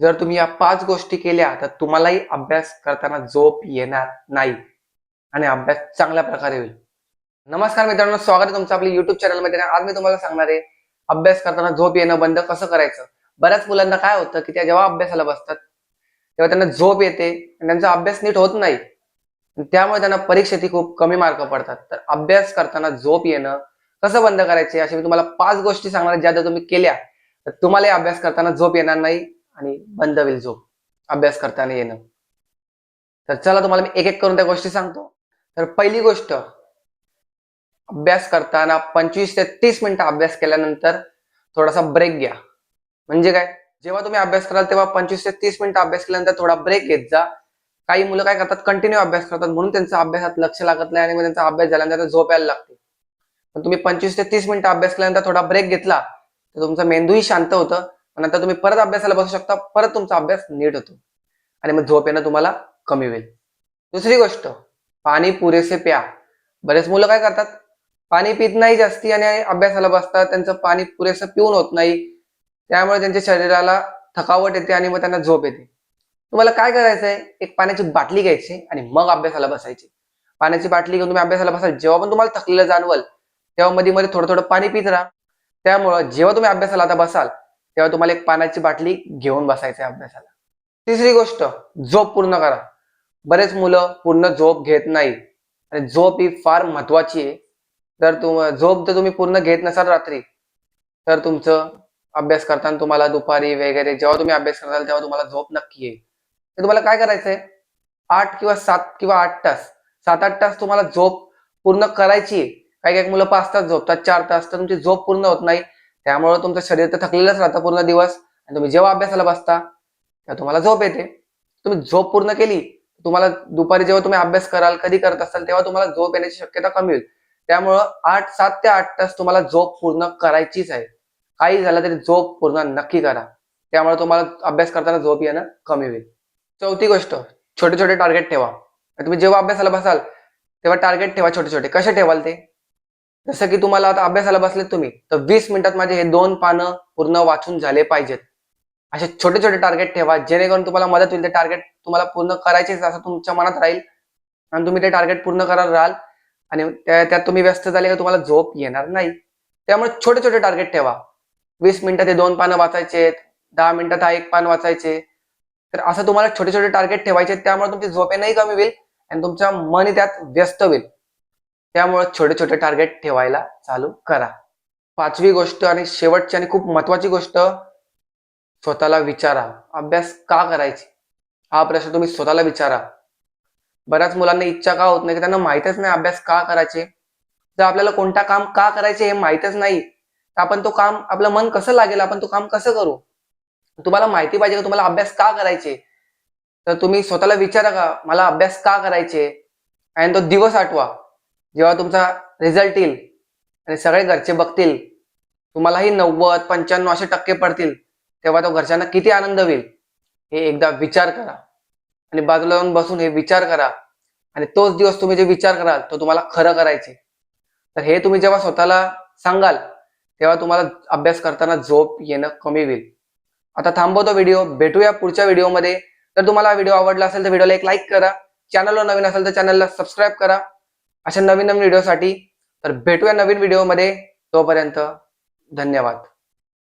जर तुम्ही या पाच गोष्टी केल्या तर तुम्हालाही अभ्यास करताना झोप येणार नाही. आणि अभ्यास चांगल्या प्रकारे होईल. नमस्कार मित्रांनो स्वागत आहे तुमचं आपल्या युट्यूब चॅनलमध्ये आज मी तुम्हाला सांगणार आहे अभ्यास करताना झोप येणं बंद कसं करायचं? बऱ्याच मुलांना काय होतं की त्या जेव्हा अभ्यासाला बसतात तेव्हा त्यांना झोप येते आणि त्यांचा अभ्यास नीट होत नाही. त्यामुळे त्यांना परीक्षेची खूप कमी मार्क पडतात. तर अभ्यास करताना झोप येणं कसं बंद करायचे? असे मी तुम्हाला पाच गोष्टी सांगणार ज्या जर तुम्ही केल्या तर तुम्हाला अभ्यास करताना झोप येणार नाही. आणि बंद होईल झोप. अभ्यास करताना येणं. तर चला तुम्हाला मी एक एक करून त्या गोष्टी सांगतो. तर पहिली गोष्ट अभ्यास करताना पंचवीस ते तीस मिनिटं अभ्यास केल्यानंतर थोडासा ब्रेक घ्या. म्हणजे काय? जेव्हा तुम्ही अभ्यास कराल तेव्हा पंचवीस ते तीस मिनिटं अभ्यास केल्यानंतर थोडा ब्रेक घेत जा. काही मुलं काय करतात? कंटिन्यू अभ्यास करतात. म्हणून त्यांचा अभ्यासात लक्ष लागत नाही आणि मग त्यांचा अभ्यास झाल्यानंतर झोप यायला लागते. पण तुम्ही पंचवीस ते तीस मिनिटं अभ्यास केल्यानंतर थोडा ब्रेक घेतला तर तुमचा मेंदूही शांत होतं. नंतर तुम्ही परत अभ्यासाला बसू शकता परत तुमचा अभ्यास नीट होतो. आणि मग झोप येणं तुम्हाला कमी होईल. दुसरी गोष्ट पाणी पुरेसे प्या. बरेच मुलं काय करतात? पाणी पित नाही जास्ती आणि अभ्यासाला बसतात त्यांचं पाणी पुरेसं पिऊन होत नाही. त्यामुळे त्यांच्या शरीराला थकावट येते आणि मग त्यांना झोप येते. तुम्हाला काय करायचंय? एक पाण्याची बाटली घ्यायची आणि मग अभ्यासाला बसायची. पाण्याची बाटली घेऊन तुम्ही अभ्यासाला बसाल. जेव्हा पण तुम्हाला थकलेलं जाणवल तेव्हा मध्ये मध्ये थोडं थोडं पाणी पित राहा. त्यामुळं जेव्हा तुम्ही अभ्यासाला आता बसाल तेव्हा तुम्हाला एक पाण्याची बाटली घेऊन बसायचं अभ्यासाला. तिसरी गोष्ट झोप पूर्ण करा. बरेच मुलं पूर्ण झोप घेत नाही. आणि झोप ही फार महत्वाची आहे. जर तुम झोप जर तुम्ही पूर्ण घेत नसाल रात्री तर तुमचं अभ्यास करताना तुम्हाला दुपारी वगैरे जेव्हा तुम्ही अभ्यास कराल तेव्हा तुम्हाला झोप नक्की येईल. तर तुम्हाला काय करायचंय? आठ किंवा सात किंवा आठ तास. सात आठ तास तुम्हाला झोप पूर्ण करायची आहे. काही काही मुलं पाच तास झोपतात चार तास. तर तुमची झोप पूर्ण होत नाही. त्यामुळे तुमचं शरीर तर थकलेलंच राहतं पूर्ण दिवस. आणि तुम्ही जेव्हा अभ्यासाला बसता तेव्हा तुम्हाला झोप येते. तुम्ही झोप पूर्ण केली तुम्हाला दुपारी जेव्हा तुम्ही अभ्यास कराल कधी करत असाल तेव्हा तुम्हाला झोप येण्याची शक्यता कमी होईल. त्यामुळं आठ सात ते आठ तास तुम्हाला झोप पूर्ण करायचीच आहे. काही झालं तरी झोप पूर्ण नक्की करा. त्यामुळे तुम्हाला अभ्यास करताना झोप येणं कमी होईल. चौथी गोष्ट छोटे छोटे टार्गेट ठेवा. तुम्ही जेव्हा अभ्यासाला बसाल तेव्हा टार्गेट ठेवा छोटे छोटे कसे ठेवाल ते? जसं की तुम्हाला आता अभ्यासाला बसलेत तुम्ही तर वीस मिनिटात माझे हे दोन पानं पूर्ण वाचून झाले पाहिजेत. असे छोटे छोटे टार्गेट ठेवा जेणेकरून तुम्हाला मदत होईल. ते टार्गेट तुम्हाला पूर्ण करायचेच असं तुमच्या मनात राहील. आणि तुम्ही ते टार्गेट पूर्ण करत राहाल. आणि त्यात तुम्ही व्यस्त झाले का तुम्हाला झोप येणार नाही. त्यामुळे छोटे छोटे टार्गेट ठेवा. वीस मिनिटात हे दोन पानं वाचायचे दहा मिनिटात हा एक पान वाचायचे. तर असं तुम्हाला छोटे छोटे टार्गेट ठेवायचे त्यामुळे तुमची झोपे नाही कमी होईल आणि तुमच्या मन त्यात व्यस्त होईल. त्यामुळे छोटे छोटे टार्गेट ठेवायला चालू करा. पाचवी गोष्ट आणि शेवटची आणि खूप महत्वाची गोष्ट स्वतःला विचारा. अभ्यास का करायची? हा प्रश्न तुम्ही स्वतःला विचारा. बऱ्याच मुलांना इच्छा का होत नाही? की त्यांना माहितच नाही अभ्यास का करायचे? जर आपल्याला कोणता काम का करायचे हे माहितच नाही तर आपण तो काम आपलं मन कसं लागेल? आपण तो काम कसं करू? तुम्हाला माहिती पाहिजे का तुम्हाला अभ्यास का करायचे? तर तुम्ही स्वतःला विचारा का मला अभ्यास का करायचे? आणि तो दिवस आठवा. जेव्हा तुमचा रिझल्ट येईल आणि सगळे घरचे बघतील तुम्हालाही नव्वद पंच्याण्णव असे टक्के पडतील तेव्हा तो घरच्यांना किती आनंद होईल हे एकदा विचार करा. आणि बाजूला जाऊन बसून हे विचार करा. आणि तोच दिवस तुम्ही जे विचार कराल तो तुम्हाला खरं करायचे. तर हे तुम्ही जेव्हा स्वतःला सांगाल तेव्हा तुम्हाला अभ्यास करताना झोप येणं कमी होईल. आता थांबवतो व्हिडिओ भेटूया पुढच्या व्हिडिओमध्ये जर तुम्हाला व्हिडिओ आवडला असेल तर व्हिडिओला एक लाईक करा. चॅनलवर नवीन असेल तर चॅनलला सबस्क्राईब करा. अशा नवीन नवीन व्हिडिओसाठी तर भेटूया नवीन व्हिडिओमध्ये तोपर्यंत धन्यवाद.